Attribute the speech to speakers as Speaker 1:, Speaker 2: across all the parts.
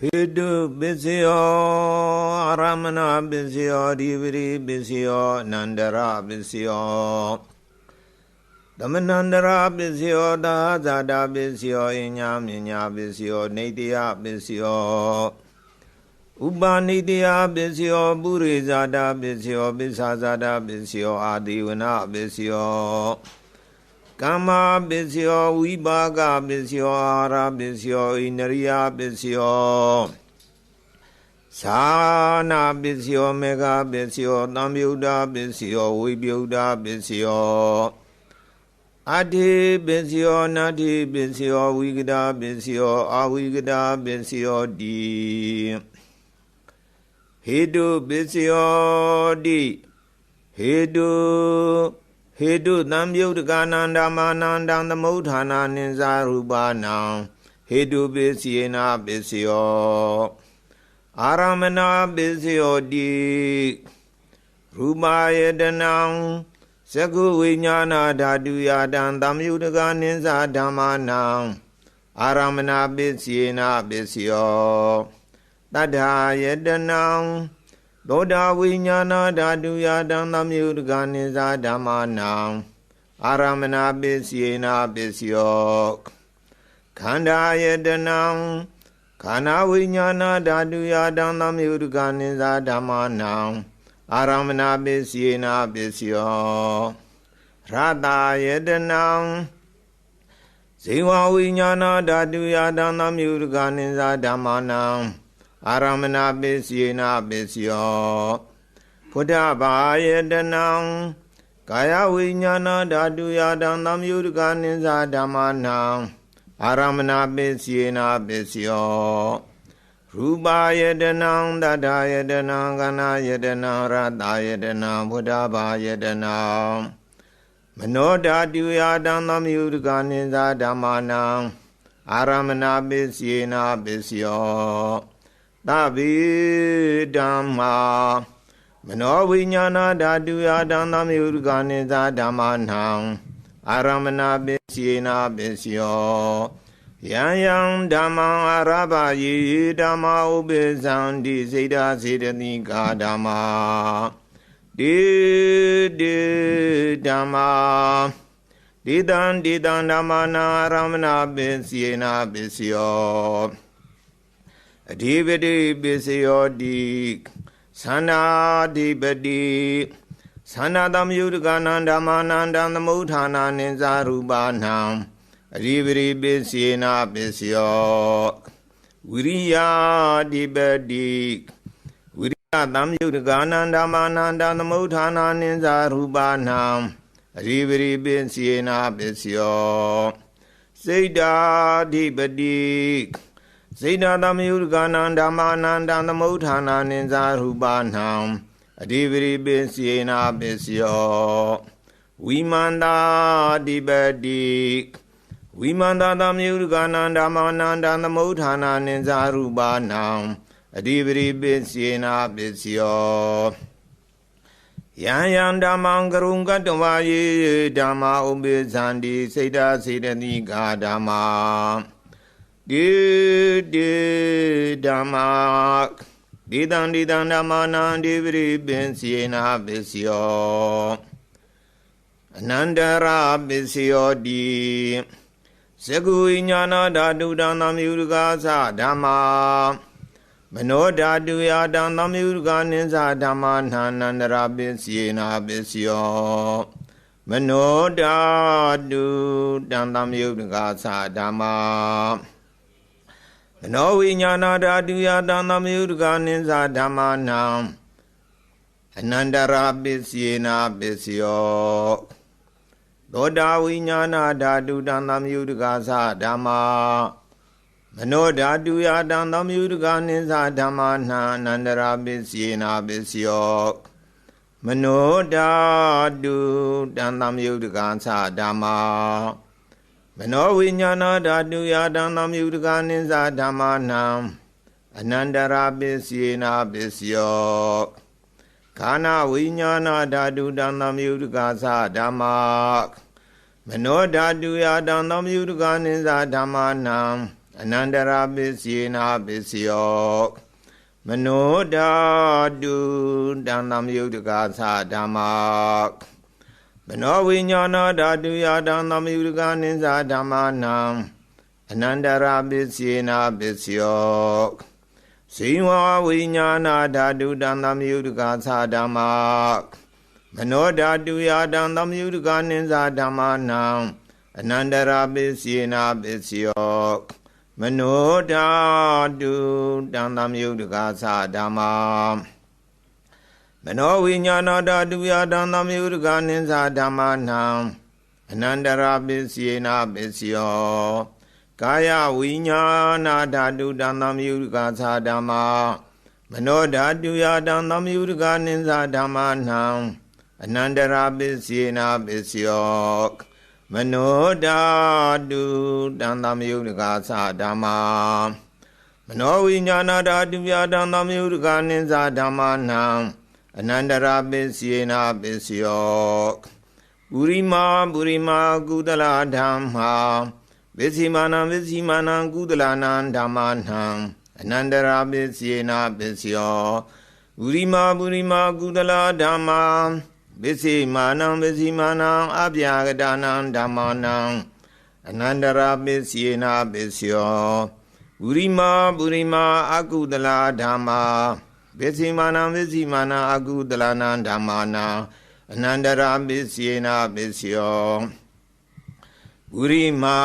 Speaker 1: ဟေတုပစ္စယောအာရမဏပစ္စယောဒီပရိပစ္စယောအနန္တရပစ္စယောသမဏန္တရပစ္စယောသာဇာတာပစ္စယောအညာမြညာပစ္စယောနေတယပစ္စယောဥပနိတယပစ္စယောပုရိဇာတာပစ္စယောပစ္ဆာဇာတာပစ္စယောအာဒီဝနပစ္စယော ကမ္မာပစ္စယောဝိပါကပစ္စယောအာဟာရပစ္စယောဣန္ဒရိယပစ္စယောသာနာပစ္စယောမေဃပစ္စယောသံယုဒ္ဓပစ္စယောဝိပယုဒ္ဓပစ္စယောအတ္တိပစ္စယောနတ္တိပစ္စယောဝိကဒပစ္စယောအဝိကဒပစ္စယောတိဟေတုပစ္စယောတိဟေတု ဟေတုသံယုတ်တကနန္ဒမာနန္တံသမုဋ္ဌာနာနိဇာရူပနံဟေတုပစ္စယေနပစ္စယောအာရမဏပစ္စယောတိရူပယတနံသကုဝိညာဏဓာတုယတံသမယုတကနိဇာဓမ္မာနံအာရမဏပစ္စယေနပစ္စယောတတ္ထာယတနံ သောတာဝိညာဏဓာတုယတံသမယုတကနိဇာဓမ္မာနံအာရမဏပစ္စယေနပစ္စယောခန္ဓာယတနံခန္ဓာဝိညာဏဓာတုယတံသမယုတကနိဇာဓမ္မာနံအာရမဏပစ္စယေနပစ္စယောရတယတနံဇေဝဝိညာဏဓာတုယတံသမယုတကနိဇာဓမ္မာနံ အာရမဏပစ္စယေနပစ္စယောဖုဒ္ဓဘာယတနံကာယဝိညာဏဓာတုယတံသမယုတကနိဇာဓမ္မာနံအာရမဏပစ္စယေနပစ္စယောရူပယတနံတတယတနံကနာယတနံရတယတနံဖုဒ္ဓဘာယတနံမနောဓာတုယတံသမယုတကနိဇာဓမ္မာနံအာရမဏပစ္စယေနပစ္စယော သဗ္ဗေဓမ္မာမနောဝိညာဏဓာတုယတံသမယုတကနိဇာဓမ္မာနံအာရမဏပစ္စယေနပစ္စယောယံယံဓမ္မံအာရဘယေဓမ္မာဥပိသံတိစေတစေတတိကာဓမ္မာတေတေဓမ္မာဒေတံဒေတံဓမ္မာနာရမဏပစ္စယေနပစ္စယော အဓိပတိပစ္စယောတိသန္နာဓိပတိသန္နာသမယုတကနန္ဓမ္မာနန္တံသမုဋ္ဌာနာနိဇာရူပနံအဓိပတိပစ္စယေနပစ္စယောဝိရိယဓိပတိဝိရိယသမယုတကနန္ဓမ္မာနန္တံသမုဋ္ဌာနာနိဇာရူပနံအဓိပတိပစ္စယေနပစ္စယောစိတ်ဓာဓိပတိ စေတသမယုကနံဓမ္မာနန္တံသမုဋ္ဌာနာနိဇာရူပနံအဓိပရိပစ္စယေနာပစ္စယောဝိမန္တာဓိပတိဝိမန္တာသမယုကနံဓမ္မာနန္တံသမုဋ္ဌာနာနိဇာရူပနံအဓိပရိပစ္စယေနာပစ္စယောယံယံဓမ္မံကရုံကတဝါယေဓမ္မာဥပိသန္တိစေတစေတတိကာဓမ္မာ ဒေဒေဓမ္မာဒေတံဒေတံဓမ္မာနံဒေဝရိပင်စီနာပစ္စယောအနန္တရာပစ္စယောတိသကုဝိညာဏဓာတုတံသမယုရကာသဓမ္မာမနောဓာတုယတံသမယုရကာနိသဓမ္မာနာနန္တရာပစ္စယေနာပစ္စယောမနောဓာတုတံသမယုရကာသဓမ္မာမ နောဝိညာဏဓာတုယတံသမယုတကနိသဓမ္မာနံအနန္တရာပစ္စယေနာပစ္စယောသောတာဝိညာဏဓာတုတံသမယုတကသဓမ္မာမနောဓာတုယတံသမယုတကနိသဓမ္မာနံအနန္တရာပစ္စယေနာပစ္စယောမနောဓာတုတံသမယုတကသဓမ္မာ မနောဝိညာဏဓာတုယတံသမယုတကနိစ္စဓမ္မာနံအနန္တရာပစ္စယေနာပစ္စယောခန္ဓာဝိညာဏဓာတုတံသမယုတကသဓမ္မာမနောဓာတုယတံသမယုတကနိစ္စဓမ္မာနံအနန္တရာပစ္စယေနာပစ္စယောမနောဓာတုတံသမယုတ်တကာသဓမ္မာ မနောဝိညာဏဓာတုယတံသမယုတ်တကာနိစ္စဓမ္မာနံအနန္တရာပစ္စယေနာပစ္စယောဇိဝဝိညာဏဓာတုတံသမယုတ်တကာသဓမ္မာမနောဓာတုယတံသမယုတ်တကာနိစ္စဓမ္မာနံအနန္တရာပစ္စယေနာပစ္စယောမနောဓာတုတံသမယုတ်တကာသဓမ္မာ မနောဝိညာဏဓာတုယတံသမယုတ်တကာနိစ္စဓမ္မာနံအနန္တရာပစ္စယေနာပစ္စယောကာယဝိညာဏဓာတုတံသမယုတ်တကာသဓမ္မာမနောဓာတုယတံသမယုတ်တကာနိစ္စဓမ္မာနံအနန္တရာပစ္စယေနာပစ္စယောမနောဓာတုတံသမယုတ်ကာသဓမ္မာမနောဝိညာဏဓာတုပြတံသမယုတ်ကာနိစ္စဓမ္မာနံ အနန္တရာပစ္စယေနာပစ္စယောပုရိမာပုရိမာကုသလဓမ္မာဝိစီမာနံဝိစီမာနံကုသလနံဓမ္မာနံအနန္တရာပစ္စယေနာပစ္စယောပုရိမာပုရိမာကုသလဓမ္မာပစ္စေမာနံပစ္စီမာနံအပြာကတာနံဓမ္မာနံအနန္တရာပစ္စေနာပစ္စယောပုရိမာပုရိမာအကုတလာဓမ္မာ ပစ္စေမာနံပစ္စီမာနံအကုတလာနံဓမ္မာနံအနန္တရာပစ္စေနာပစ္စယောပုရိမာ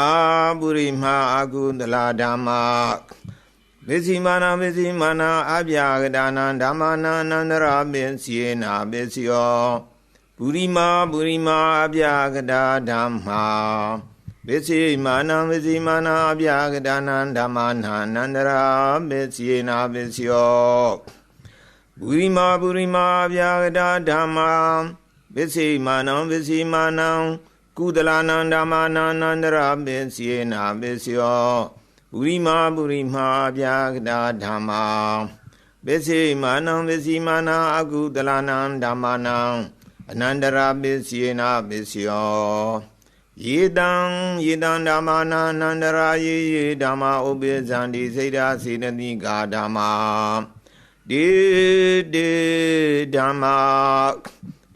Speaker 1: ပုရိမာအကုတလာဓမ္မာပစ္စည်းမာနပစ္စည်းမာနအပြာကတာနံဓမ္မာနံအနန္တရာပစ္စယေနာပစ္စယောပုရိမာပုရိမာအပြာကတာဓမ္မာပစ္စည်းမာနပစ္စည်းမာနအပြာကတာနံဓမ္မာနံအနန္တရာပစ္စယေနာပစ္စယော ပုရိမာပုရိမာအပြာကတာဓမ္မာပစ္စည်းမာနပစ္စည်းမာနကုသလနံဓမ္မာနံအနန္တရာပစ္စယေနာပစ္စယောပုရိမာပုရိမာပြာကတာဓမ္မာပစ္စေမာနံပစ္စည်းမာနာအကုတလနံဓမ္မာနံအနန္တရာပစ္စယေနာပစ္စယောယေတံယေတံဓမ္မာနာအနန္တရာယေယေဓမ္မာဥပိဇံတိစိတ်ဓာစေတတိကာဓမ္မာ ဒေဒေဓမ္မာ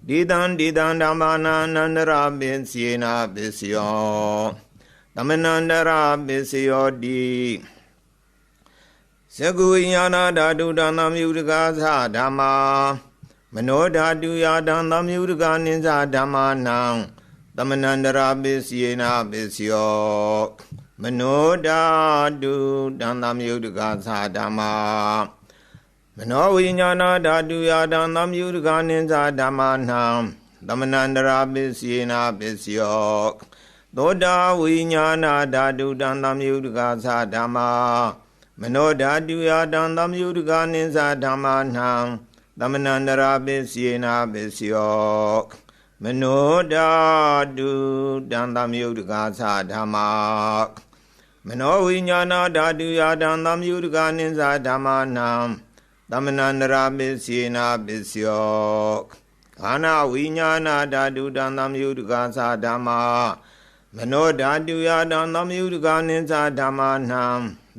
Speaker 1: ဒေတံဒေတံဓမ္မာနာအနန္တရာပစ္စယေနာပစ္စယောသမဏန္တရာပစ္စယောတိသကုဝိညာဏဓာတုတံသမြုတကာသဓမ္မာမနောဓာတုယာတံသမြုတကာနိစ္စဓမ္မာနံသမဏန္တရာပစ္စယေနာပစ္စယောမနောဓာတုတံသမြုတကာသဓမ္မာ မနောဝိညာဏဓာတုယာတံသမြုတကာနိစ္စဓမ္မာနံသမဏန္တရာပစ္စယေနာပစ္စယောသောတာဝိညာဏဓာတုတံသမြုတကာသဓမ္မာမနောဓာတုယတံသမြုတကာနိသဓမ္မာနံသမဏန္တရာပစ္စယေနာပစ္စယောမနောဓာတုတံသမြုတကာသဓမ္မာမနောဝိညာဏဓာတုယတံသမြုတကာနိသဓမ္မာနံ သမဏန္တရာပစ္စယေနာပစ္စယောခန္ဓာဝိညာဏဓာတုတံသမြုတကာသဓမ္မာမနောဓာတုယတံသမယုတကနိစ္စဓမ္မာနံ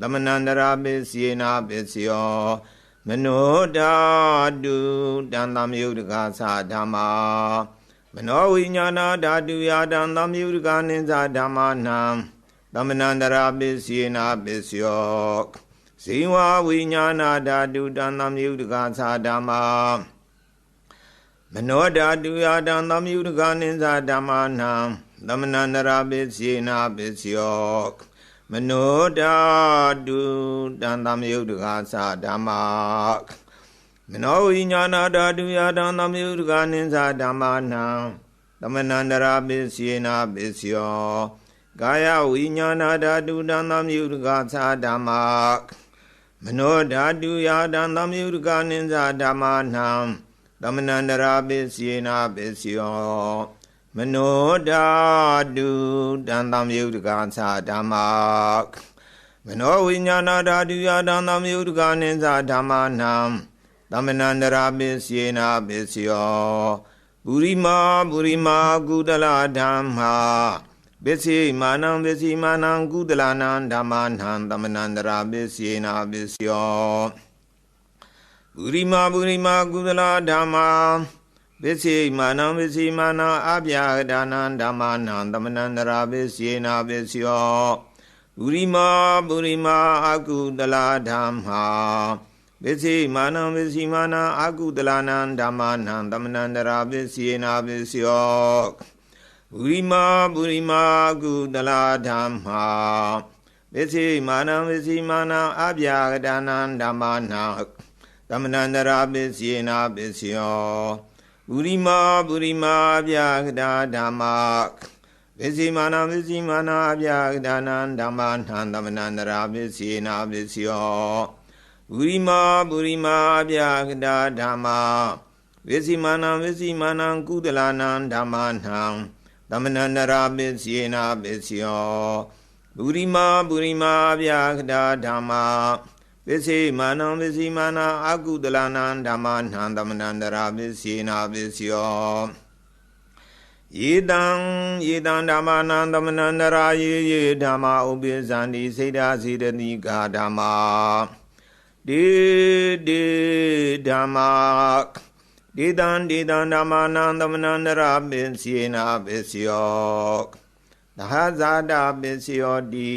Speaker 1: သမဏန္တရာပစ္စယေနာပစ္စယောမနောဓာတုတံသမယုတကသဓမ္မာမနောဝိညာဏဓာတုယတံသမယုတကနိစ္စဓမ္မာနံသမဏန္တရာပစ္စယေနာပစ္စယော ဇိဝဝိညာဏဓာတုတံသမယုတကသဓမ္မာမနောဓာတုယတံသမယုတကနိစ္စဓမ္မာနံသမဏန္တရာပစ္စေနာပစ္စယောမနောဓာတုတံသမယုတ်တကာသဓမ္မာမနောဝိညာဏဓာတုယတံသမယုတ်တကာနိသဓမ္မာနံသမဏန္တရာပစ္စေနာပစ္စယောကာယဝိညာဏဓာတုတံသမယုတ်တကာသဓမ္မာ မနောဓာတုယတံသမယုတ်တကာနိသဓမ္မာနံသမဏန္တရာပစ္စေနာပစ္စယောမနောဓာတုတံသမယုတကာသဓမ္မာမနောဝိညာဏဓာတုယတံသမယုတကာနိသဓမ္မာနံသမဏန္တရာပစ္စယေနာပစ္စယောပုရိမာပုရိမာကုတလဓမ္မာ ပစ္စည်းမာနံပစ္စည်းမာနံကုသလနာဓမ္မာနံသမဏန္တရာပစ္စယေနာပစ္စယောပုရိမာပုရိမာကုသလဓမ္မာပစ္စည်းမာနံပစ္စည်းမာနံအပြာဒါနံဓမ္မာနံသမဏန္တရာပစ္စယေနာပစ္စယောပုရိမာပုရိမာအကုသလဓမ္မာပစ္စည်းမာနံပစ္စည်းမာနံအကုသလနံဓမ္မာနံသမဏန္တရာပစ္စယေနာပစ္စယော ပုရိမာပုရိမာကုသလဓမ္မာပစ္စည်းမာနံပစ္စည်းမာနံအပြာဒါနံဓမ္မာနံသမဏန္တရာပစ္စယေနာပစ္စယောပုရိမာပုရိမာအပြာကတာဓမ္မာပစ္စည်းမာနပစ္စည်းမာနအပြာကတာနံဓမ္မာနံသမဏန္တရာပစ္စယေနာပစ္စယောပုရိမာပုရိမာအပြာကတာဓမ္မာပစ္စည်းမာနပစ္စည်းမာနကုသလနံဓမ္မာနံ သမဏန္တရာပစ္စယေနာပစ္စယောပုရိမာပုရိမာအပြာကတာဓမ္မာပစ္စေမာနံပစ္စီမာနာအကုတလနာဓမ္မနံသမဏန္တရာပစ္စေနာပစ္စယောယေတံယေတံဓမ္မနံသမဏန္တရာယေယေဓမ္မာဥပိသန္တိစေတစေတတိကာဓမ္မာဒေဒေဓမ္မာ ဒေတံဒေတံဓမ္မနံသမဏန္တရာပစ္စေနာပစ္စယောသဟဇာတာပစ္စယောတိ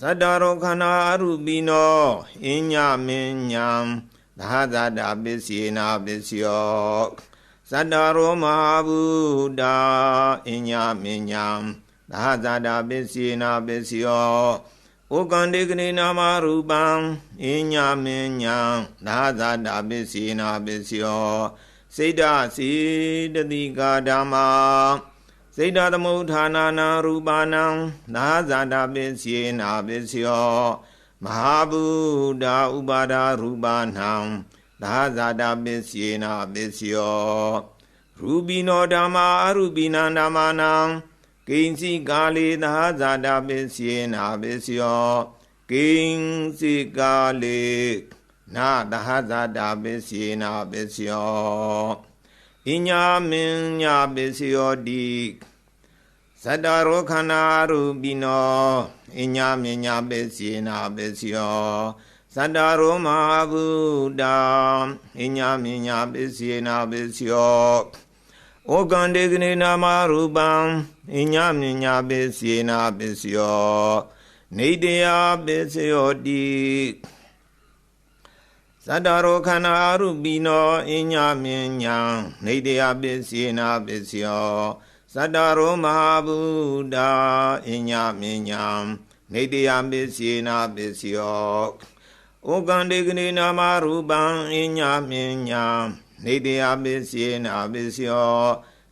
Speaker 1: သတ္တရောခန္ဓာအရူပိနောအညညမင်းညာသာသတာပစ္စယေနာပစ္စယောသတ္တရောမဟာဗုဒ္ဓအညမင်းညာသာသတာပစ္စယေနာပစ္စယော ဩကန္တေကနေနာမရူပံအညမင်းညာသာသတာပစ္စယေနာပစ္စယောစိတ်တစီတတိကာဓမ္မာစိတ်ဓာသမုဋ္ဌာနာနာရူပါနံသာဇာတာပစ္စယေနာပစ္စယောမဟာဗုဒ္ဓဥပါဒရူပါနံသာဇာတာပစ္စယေနာပစ္စယောရူပိနောဓမ္မာအရူပိနံဓမ္မာနံ ကိဉ္စီကာလေသာဇာတာပစ္စယေနာပစ္စယောကိဉ္စီကာလေနာသာဇာတာပစ္စယေနာပစ္စယောအညာမင်းညာပစ္စယောတိသတ္တရောခန္ဓာရူပိနောအညာမင်းညာပစ္စယေနာပစ္စယောသတ္တရောမဟာဗုဒ္ဓအညာမင်းညာပစ္စယေနာပစ္စယော ဩကန္တေကနေနာမရူပံအညာမင်းညာပစ္စယေနာပစ္စယောနေတယပစ္စယောတိသတ္တရောခန္ဓာရူပိနောအညာမင်းညာနေတယပစ္စယေနာပစ္စယောသတ္တရောမဟာဗုဒ္ဓအညာမင်းညာနေတယပစ္စယေနာပစ္စယောဩကန္တေကနေနာမရူပံအညာမင်းညာ နေတယပစ္စယေနာပစ္စယော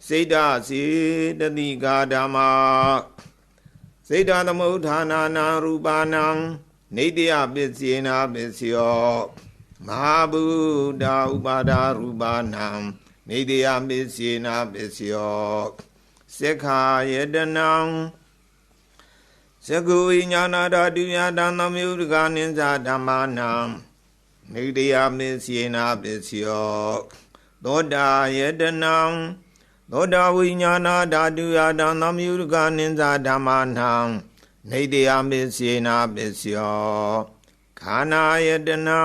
Speaker 1: စိတ်တစေတတိကာဓမ္မာစိတ်တသမုဋ္ဌာနာနာရူပါနံနေတယပစ္စယေနာပစ္စယောမဟာဗုဒ္ဓဥပါဒရူပါနံနေတယပစ္စယေနာပစ္စယောစေခာယတနံသကုဝိညာဏဓာတုယတံသမယုဒကနိစ္စဓမ္မာနံ နေတယပစ္စယေနာပစ္စယောသောတာယတနံသောတာဝိညာဏဓာတုယတံသမယုဒကနိစ္စဓမ္မာနံနေတယပစ္စယေနာပစ္စယောခန္ဓာယတနံ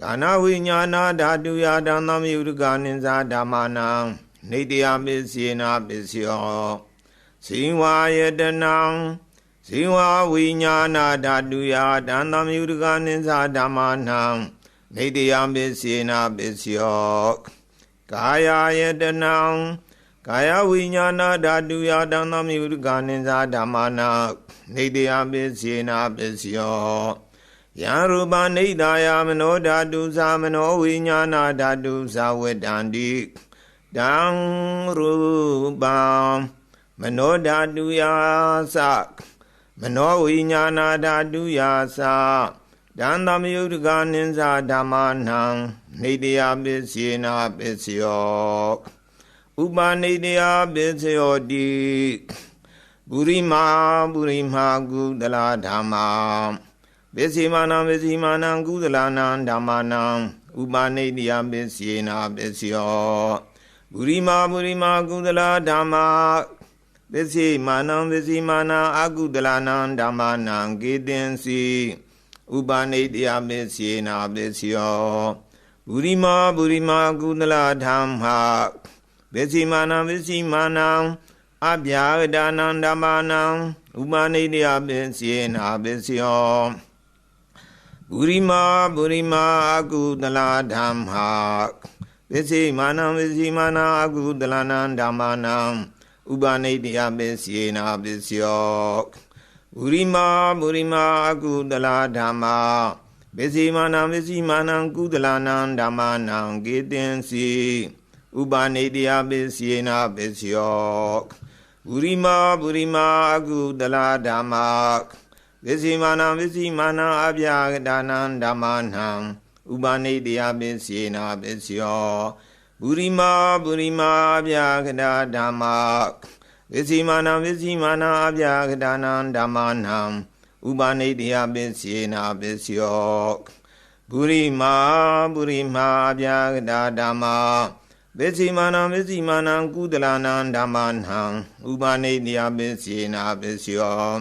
Speaker 1: ကာနဝိညာဏဓာတုယတံသမယုဒကနိစ္စဓမ္မာနံနေတယပစ္စယေနာပစ္စယောဇိဝါယတနံ ဇိဝဝိညာဏဓာတုယတံသမယုဒကနိစ္စဓမ္မာနံနေတယပစ္စယေနာပစ္စယောကာယယတနံကာယဝိညာဏဓာတုယတံသမယုဒကနိစ္စဓမ္မာနံနေတယပစ္စယေနာပစ္စယောယံရူပနိဒာယမနောဓာတုသာမနောဝိညာဏဓာတုသာဝတ္တန္တိတံရူပံမနောဓာတုယာသ မနောဝိညာဏဓာတုယာသတံသမယုတကနိစ္စဓမ္မာနံနေတယပစ္စေနာပစ္စယောဥပနေတယပစ္စယောတိပုရိမာပုရိမာကုသလဓမ္မာပစ္စေမာနံပစ္စေမာနံကုသလနာဓမ္မာနံဥပနေတယပစ္စေနာပစ္စယောပုရိမာပုရိမာကုသလဓမ္မာ ပပစ္စိမာနံပစ္စိမာနံအာကုတလနံဓမ္မနံကေတင်စီဥပနိတယပစ္စေနာပစ္စယောဘူရိမာဘူရိမာကုသလဓမ္မပစ္စိမာနံပစ္စိမာနံအဗျာဒာနံဓမ္မနံဥပနိတယပစ္စေနာပစ္စယောဘူရိမာဘူရိမာအကုသလဓမ္မပစ္စိမာနံပစ္စိမာနံအကုသလနံဓမ္မနံ ဥပနိတယပစ္စေနာပစ္စယောဘူရိမာဘူရိမာအကုသလဓမ္မာပစ္စေမာနံပစ္စိမာနံကုသလနံဓမ္မနံကေတင်စီဥပနိတယပစ္စေနာပစ္စယောဘူရိမာဘူရိမာအကုသလဓမ္မာပစ္စေမာနံပစ္စိမာနံအဗျာကဒါနံဓမ္မနံဥပနိတယပစ္စေနာပစ္စယော ပုရိမာပုရိမာအပြာကတာဓမ္မာဝိစီမာနံဝိစီမာနံအပြာကတာနံဓမ္မာနံဥပနိတယပစ္စေနာပစ္စယောပုရိမာပုရိမာအပြာကတာဓမ္မာဝိစီမာနံဝိစီမာနံကုသလနံဓမ္မာနံဥပနိတယပစ္စေနာပစ္စယော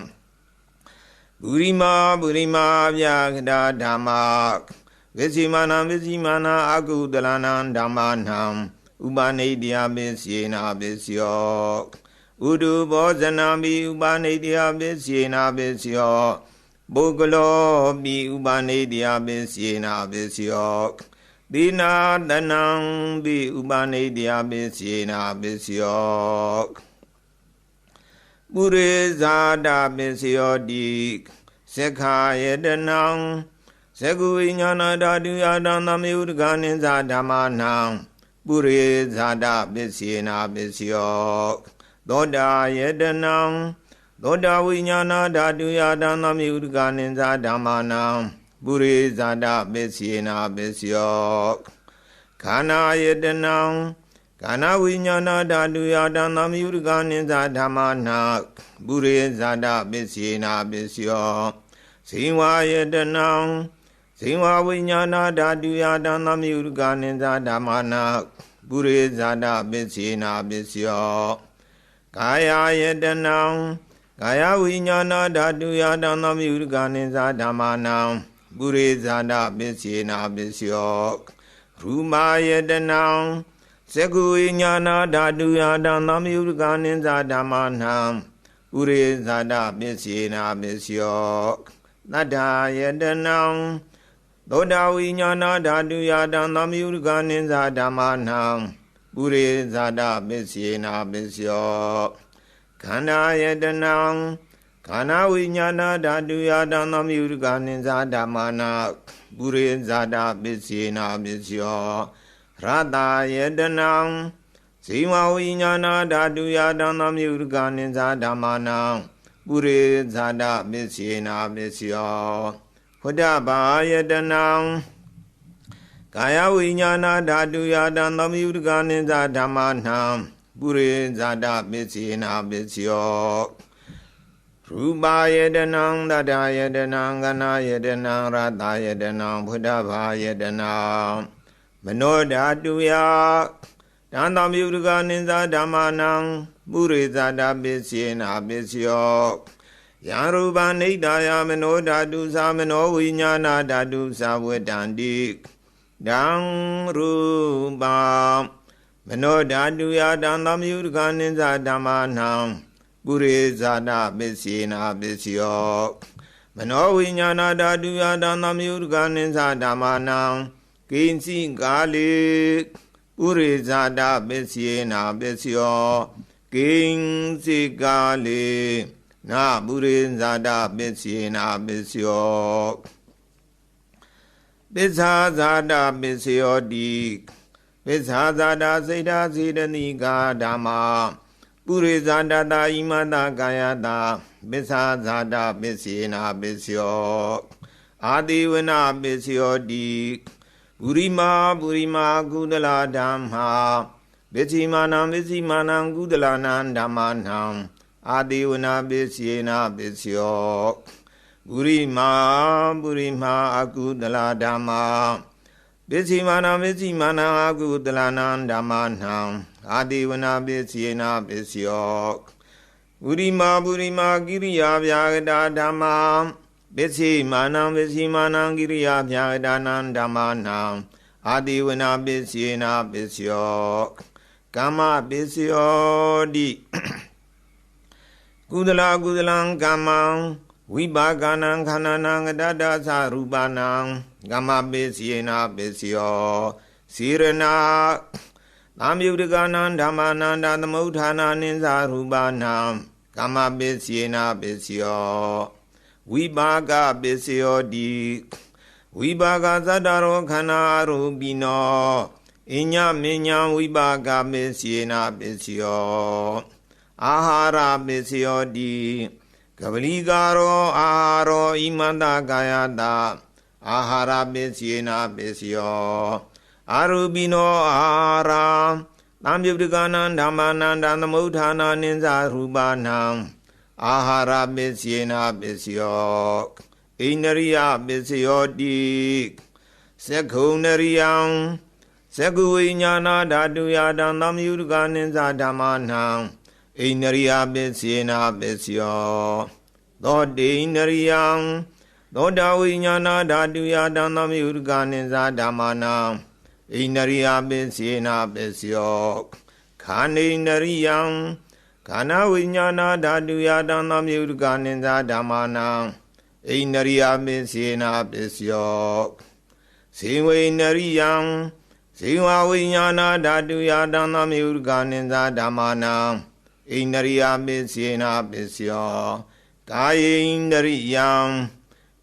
Speaker 1: ပုရိမာပုရိမာအပြာကတာဓမ္မာ ဝိစီမာနံဝိစီမာနအကုတလနံဓမ္မာနံဥပနိတယပစ္စေနာပစ္စယောဥဒုဘောဇနာမိဥပနိတယပစ္စေနာပစ္စယောပုဂ္ဂလောမိဥပနိတယပစ္စေနာပစ္စယောသီနာတနံပိဥပနိတယပစ္စေနာပစ္စယောပုရိဇာတပစ္စယောတိသက္ခာယတနံ ဇဂုဝိညာဏဓာတုယတံသမယုတကနိဇာဓမ္မနံပုရိဇာတပစ္စေနာပစ္စယောသောတာယတနံသောတာဝိညာဏဓာတုယတံသမယုတကနိဇာဓမ္မနံပုရိဇာတပစ္စေနာပစ္စယောခန္ဓာယတနံခန္ဓာဝိညာဏဓာတုယတံသမယုတကနိဇာဓမ္မနံပုရိဇာတပစ္စေနာပစ္စယောဇိဝယတနံ ဇိဝဝိညာဏဓာတုယတံသမယုကနိဇာဓမ္မနာပုရိဇာတပစ္စေနာပစ္စယောကာယယတနံကာယဝိညာဏဓာတုယတံသမယုကနိဇာဓမ္မနာပုရိဇာတပစ္စေနာပစ္စယောရူမာယတနံသကုဝိညာဏဓာတုယတံသမယုကနိဇာဓမ္မနာပုရိဇာတပစ္စေနာပစ္စယောတတ္ထာယတနံ သောတာဝိညာဏဓာတုယတံသမယုကနိဇာဓမ္မနံပုရိဇာတပစ္စေနာပစ္စယောခန္ဓာယတနံခန္ဓာဝိညာဏဓာတုယတံသမယုကနိဇာဓမ္မနာပုရိဇာတပစ္စေနာပစ္စယောရတယတနံဇိဝဝိညာဏဓာတုယတံသမယုကနိဇာဓမ္မနာပုရိဇာတပစ္စေနာပစ္စယော ဖုဒ္ဓဘာယတနံကာယဝိညာဏဓာတုယတံသမယုတကနိဇာဓမ္မနံပုရိဇာတပစ္စေနာပစ္စယောရူပါယတနံတတယတနံကနာယတနံရတယတနံဖုဒ္ဓဘာယတနံမနောဓာတုယတံသမယုတကနိဇာဓမ္မနံပုရိဇာတပစ္စေနာပစ္စယော ယံရူပနိဒာယမနောဓာတုသာမနောဝိညာဏဓာတုသာဝတ္တန္တိဒံရူပမနောဓာတုယတံသမယုတကနိဇာဓမ္မနံပုရိဇာနာပစ္စေနာပစ္စယောမနောဝိညာဏဓာတုယတံသမယုတကနိဇာဓမ္မနံကိဉ္စီကာလေပုရိဇာတာပစ္စေနာပစ္စယောကိဉ္စီကာလေ နာပုရိဇာတပစ္စေနာပစ္စယောပစ္ဆာဇာတပစ္စယောတိပစ္ဆာဇာတစိတ်ဓာစေတနိကာဓမ္မာပုရိဇာတတာဣမတကာယတာပစ္ဆာဇာတပစ္စေနာပစ္စယောအာတိဝနာပစ္စယောတိပုရိမာပုရိမာကုသလာဓမ္မာပစ္စိမာနံပစ္စိမာနံကုသလာနံဓမ္မာနံ အာတိဝနာပစ္စယေနာပစ္စယောပုရိမာပုရိမာအကုတလာဓမ္မာပစ္စည်းမာနပစ္စည်းမာနအကုတလာနံဓမ္မာနံအာတိဝနာပစ္စယေနာပစ္စယောဝုရိမာပုရိမာကိရိယာဗျာဂတာဓမ္မာပစ္စိမာနံပစ္စိမာနံကိရိယာဗျာဂတာနံဓမ္မာနံအာတိဝနာပစ္စေနာပစ္စယောကမ္မပစ္စယောတိ ကုသလကုသလံကမ္မံဝိပါကနံခန္ဓာနံကတတ္တသရူပနံကမ္မပစ္စေနာပစ္စယောစေရနာသံယုတကနံဓမ္မာနန္တသမုဋ္ဌာနာနိသရူပနံကမ္မပစ္စေနာပစ္စယောဝိပါကပစ္စယောတိဝိပါကသတ္တရောခန္ဓာရူပိနောအညမဉ္ဇဝိပါကပစ္စေနာပစ္စယော အာဟာရပစ္စယောတိကပလီကာရောအာဟာရောဣမန္တကာယတာအာဟာရပစ္စေနာပစ္စယောအာရူပိနောအာဟာရသံယုတကနံဓမ္မာနန္တသမုဋ္ဌာနာနိသရူပနံအာဟာရပစ္စေနာပစ္စယောဣန္ဒရိယပစ္စယောတိသက္ခုံနရိယံသက္ကုဝိညာဏဓာတုယတံသမယုတကနိသဓမ္မာနံ ဣန္ဒရိယပစ္စေနာပစ္စယောသောတိန္ဒရိယံသောတာဝိညာဏဓာတုယတံသမယုတကနိသဓမ္မာနံဣန္ဒရိယပစ္စေနာပစ္စယောခာနိန္ဒရိယံခန္ဓာဝိညာဏဓာတုယတံသမယုတကနိသဓမ္မာနံဣန္ဒရိယပစ္စေနာပစ္စယောဇေဝိန္ဒရိယံဇေဝဝိညာဏဓာတုယတံသမယုတကနိသဓမ္မာနံ ဣန္ဒရိယပစ္စေနာပစ္စယောကာယေန္ဒရိယံ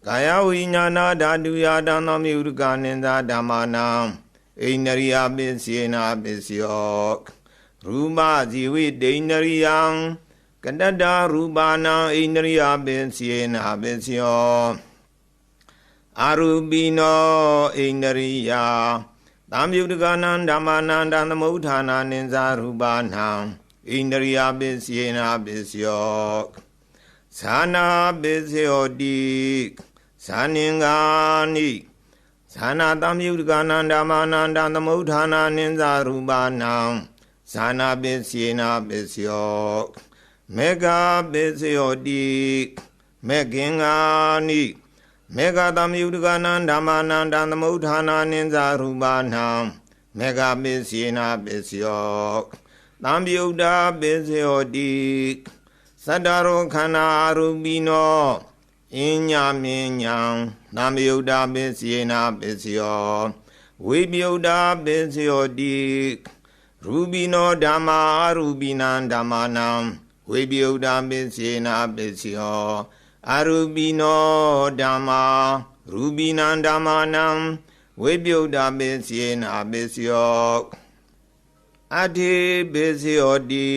Speaker 1: ကာယဝိညာဏဓာတုယတံသမယုတကနိသဓမ္မာနံဣန္ဒရိယပစ္စေနာပစ္စယောရူပဇီဝိဒိန္ဒရိယံကတတ္တရူပနာဣန္ဒရိယပစ္စေနာပစ္စယောအာရူပိနောဣန္ဒရိယသံယုတကနံဓမ္မာနန္တသမုဋ္ဌာနာနိသရူပနံ ဣန္ဒရိယပစ္စေနာပစ္စယောသနာပစ္စယောတိသနင်္ဂာနိသနာတံယုတကနံဓမ္မာနန္တသမုဋ္ဌာနာနိသရူပနံသနာပစ္စေနာပစ္စယောမေဃပစ္စယောတိမေခင်္ဂာနိမေဃတမယုတကနံဓမ္မာနန္တသမုဋ္ဌာနာနိသရူပနံမေဃပစ္စေနာပစ္စယော သံယုတ်တာပစ္စယောတိသတ္တရောခန္ဓာရူပိနောအင်းညာမင်းညာသံယုတ်တာပစ္စေနာပစ္စယောဝိပယုတ်တာပစ္စယောတိရူပိနောဓမ္မာရူပိနံဓမ္မာနံဝိပယုတ်တာပစ္စေနာပစ္စယောအရူပိနောဓမ္မာရူပိနံဓမ္မာနံဝိပယုတ်တာပစ္စေနာပစ္စယော အတိပစ္စယောတိ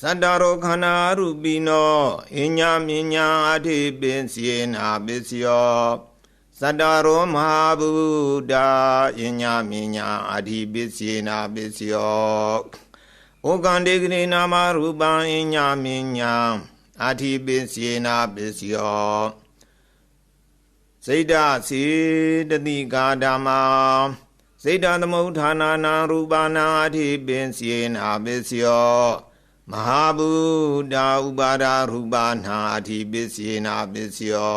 Speaker 1: သတ္တရောခန္ဓာရူပိနောအညမညာအတိပစ္စေနာပစ္စယောသတ္တရောမဟာဗုဒ္ဓအညမညာအတိပစ္စေနာပစ္စယောဩကံတေကရေနာမရူပံအညမညာအတိပစ္စေနာပစ္စယောစိတ်ဓာစေတတိကာဓမ္မာ စိတ်ဓာသမုဋ္ဌာနာနာရူပနာအထိပင်စေနာပစ္စယောမဟာဗုဒ္ဓဥပါဒရူပနာအထိပစ္စေနာပစ္စယော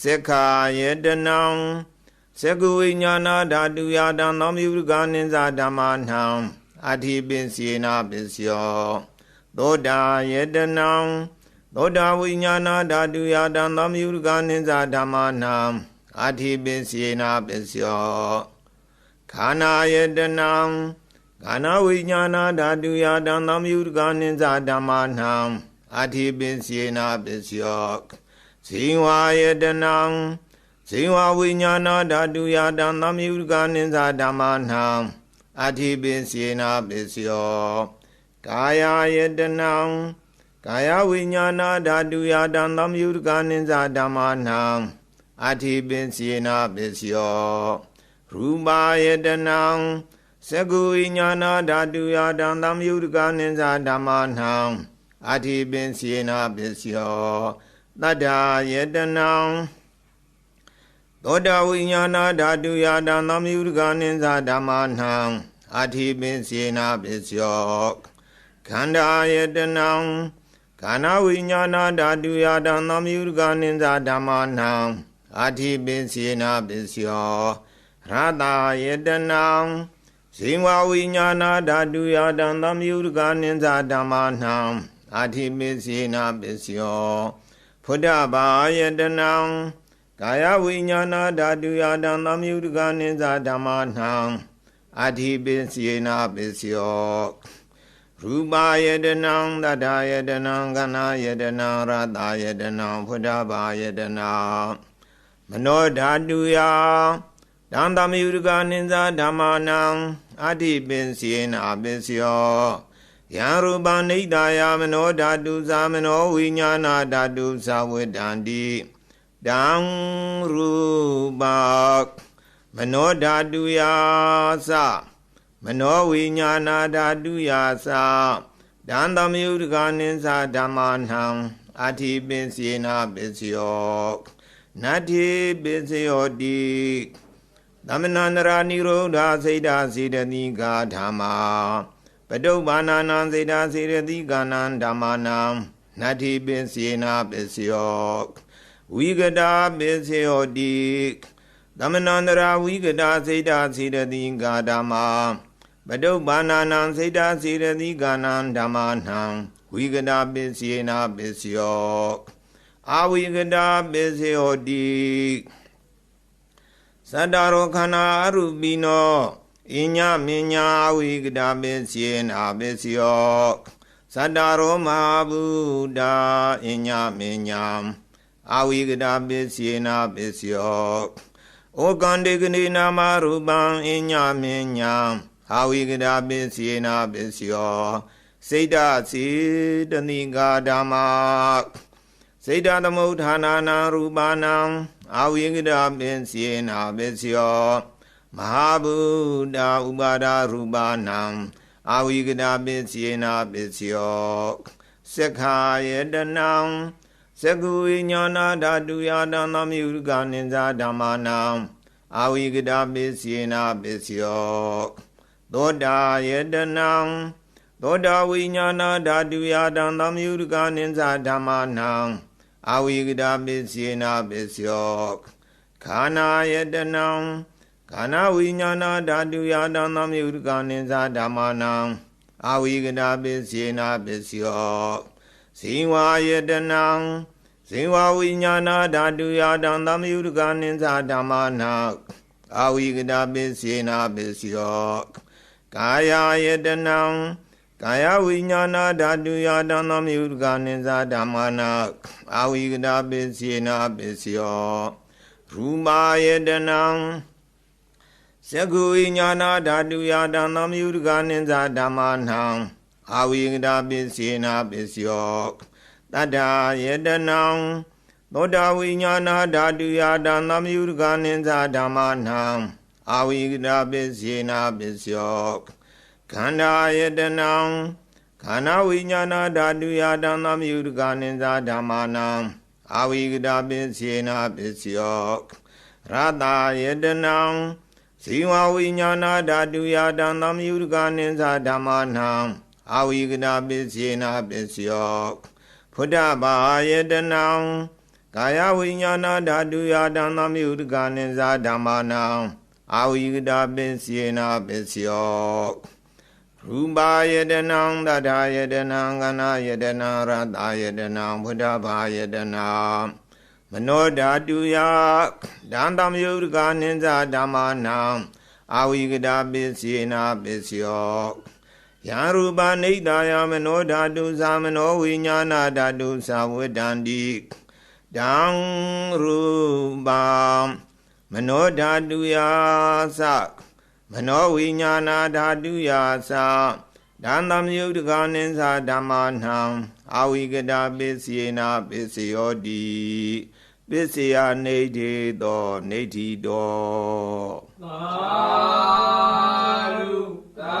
Speaker 1: သက္ခာယတနံသက္ကုဝိညာဏဓာတုယတံသောမြုကနိသဓမ္မာနံအထိပင်စေနာပစ္စယောသောတာယတနံသောတာဝိညာဏဓာတုယတံသောမြုကနိသဓမ္မာနံအထိပင်စေနာပစ္စယော ခန္ဓာယတနံခန္ဓာဝိညာဏဓာတုယတံသမယုတကနိသဓမ္မာနံအထိပင်စေနာပစ္စယောဇိဝါယတနံဇိဝဝိညာဏဓာတုယတံသမယုတကနိသဓမ္မာနံအထိပင်စေနာပစ္စယောကာယယတနံကာယဝိညာဏဓာတုယတံသမယုတကနိသဓမ္မာနံအထိပင်စေနာပစ္စယော ရူပါယတနံသကုဝိညာဏဓာတုယတံသံယုတကနိသဓမ္မာနံအထိပင်စေနာပစ္စယောတတ္ထာယတနံသောတာဝိညာဏဓာတုယတံသံယုတကနိသဓမ္မာနံအထိပင်စေနာပစ္စယောခခန္ဓာယတနံခန္ဓာဝိညာဏဓာတုယတံသမယုဒကနိဇာဓမ္မနံအာတိပစ္စေနာပစ္စယော ရတယတနံဇိဝဝိညာဏဓာတုယတံသမယုဒကနိဇာဓမ္မနံအာတိပစ္စေနာပစ္စယောဖုဒ္ဓဘာယတနံကာယဝိညာဏဓာတုယတံသမယုဒကနိဇာဓမ္မနံအာတိပစ္စေနာပစ္စယောရူပယတနံတတ္ထာယတနံကနာယတနံရတယတနံဖုဒ္ဓဘာယတနံမနောဓာတုယ တံသမယုဒကနိဇာဓမ္မာနံအဋ္ဌိပင်စီနာပစ္စယောယံရူပနိဒာယမနောဓာတုသာမနောဝိညာဏဓာတုသာဝေတံတိတံရူပမနောဓာတုယသမနောဝိညာဏဓာတုယာသဒန္တမယုဒကနိသဓမ္မာနံအာတိပင်စေနာပစ္စယောနတ္ထိပစ္စယောတိ သမဏန္တရာနိရောဓစေတစေတတိကာဓမ္မာပတုပ္ပါဏာနံစေတစေတတိကာနံဓမ္မာနံနတ္ထိပင်စေနာပစ္စယောဝိကတာပစ္စယောတိသမဏန္တရာဝိကတာစေတစေတတိကာဓမ္မာပတုပ္ပန္နာနံစေတစေရတိကာနံဓမ္မာနံဝိကတာပစ္စယေနာပစ္စယောအာဝိကတာပစ္စယောတိ သတ္တရောခန္ဓာအရူပိနောအညမညာအာဝိကတာပစ္စယေနာပစ္စယောသတ္တရောမဟာဗုဒ္ဓအညမညာအာဝိကတာပစ္စယေနာပစ္စယောဩကန္တေကနေနာမရူပံအညမညာဟာဝိကရာပစ္စယေနာပစ္စယောစိတ်တစီတနိကာဓမ္မာ စိတ်တသမုဋ္ဌာနာနာရူပါဏံအာဝိကရာပစ္စယေနာပစ္စယောမဟာဗုဒ္ဓဥပါဒရူပါဏံအာဝိကရာပစ္စယေနာပစ္စယောစက္ခာယတနံသကုဝိညာဏဓာတုယတံသမယုကနိဇာဓမ္မာနံအာဝိကရာပစ္စယေနာပစ္စယောသောတာယတနံသောတာဝိညာဏဓာတုယတံသမယုဒကနိသဓမ္မာနံ အာဝိကတာပစ္စေနာပစ္စယောခန္ဓာယတနံခန္ဓာဝိညာဏဓာတုယတံသမယုဒကနိသဓမ္မာနံအာဝိကတာပစ္စေနာပစ္စယောဇိဝယတနံဇိဝဝိညာဏဓာတုယတံသမယုဒကနိသဓမ္မာနံအာဝိကတာပစ္စေနာပစ္စယောကာယယတနံ ကာယဝိညာဏဓာတုယတံသမယုဒကနိဇာဓမ္မာနာအာဝိကတာပစ္စေနာပစ္စယောရူမာယတနံသကုဝိညာဏဓာတုယတံသမယုဒကနိဇာဓမ္မာနာအာဝိကတာပစ္စေနာပစ္စယောတတ္ထာယတနံသောတာဝိညာဏဓာတုယတံသမယုဒကနိဇာဓမ္မာနာအာဝိကတာပစ္စေနာပစ္စယော ခန္ဓာယတနံခန္ဓာဝိညာဏဓာတုယတံသမယုဒကနိဇာဓမ္မာနံအာဝိကတာပစ္စေနာပစ္စယောရတယတနံဇီဝဝိညာဏဓာတုယတံသမယုဒကနိဇာဓမ္မာနံအာဝိကတာပစ္စေနာပစ္စယောဖုဒ္ဓဘာယတနံကာယဝိညာဏဓာတုယတံသမယုဒကနိဇာဓမ္မာနံအာဝိကတာပစ္စေနာပစ္စယော ရူပါယတနံတထာယတနံကနာယတနံရတယတနံဘုဒ္ဓဘာယတနံမနောဓာတုယဒန္တမယုဒကနိဇာဓမ္မာနံအာဝိကတာပစ္စေနာပစ္စယောယံရူပနိဒာယမနောဓာတုသာမနောဝိညာဏဓာတုသာဝတ္တန္တိတံရူပံမနောဓာတုယာသ မနောဝိညာဏဓာတုယာသဒံသမယုတ်တကနိသဓမ္မနံအာဝိကတာပိစီယနာပိစီယောတိပိစီယာနေတိတောနေတိတောသာဓု
Speaker 2: သာ